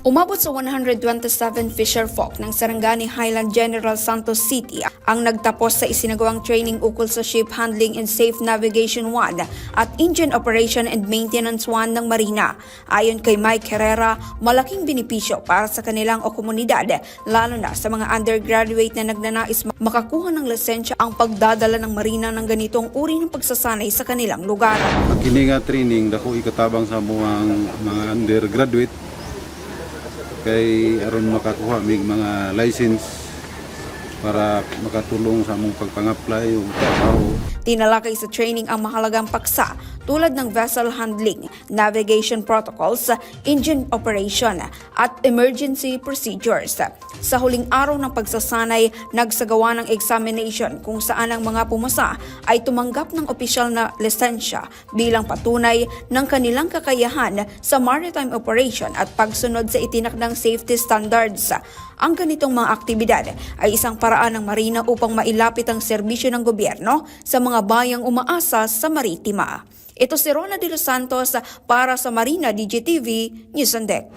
Umabot sa 127 fisher folk ng Sarangani Highland General Santos City ang nagtapos sa isinagawang training ukol sa Ship Handling and Safe Navigation 1 at Engine Operation and Maintenance 1 ng Marina. Ayon kay Mike Herrera, malaking benepisyo para sa kanilang o komunidad, lalo na sa mga undergraduate na nagnanais makakuha ng lisensya ang pagdadala ng Marina ng ganitong uri ng pagsasanay sa kanilang lugar. Nga training dako ikatabang sa muang mga undergraduate kay aron makakuha mig mga license para makatulong sa among pagpang-apply o trabaho. Tinalakay sa training ang mahalagang paksa tulad ng vessel handling, navigation protocols, engine operation, at emergency procedures. Sa huling araw ng pagsasanay, nagsagawa ng examination kung saan ang mga pumasa ay tumanggap ng opisyal na lisensya bilang patunay ng kanilang kakayahan sa maritime operation at pagsunod sa itinakdang safety standards. Ang ganitong mga aktibidad ay isang paraan ng marina upang mailapit ang serbisyo ng gobyerno sa mga bayang umaasa sa maritima. Ito si Rona de los Santos para sa Marina DGTV News and Deck.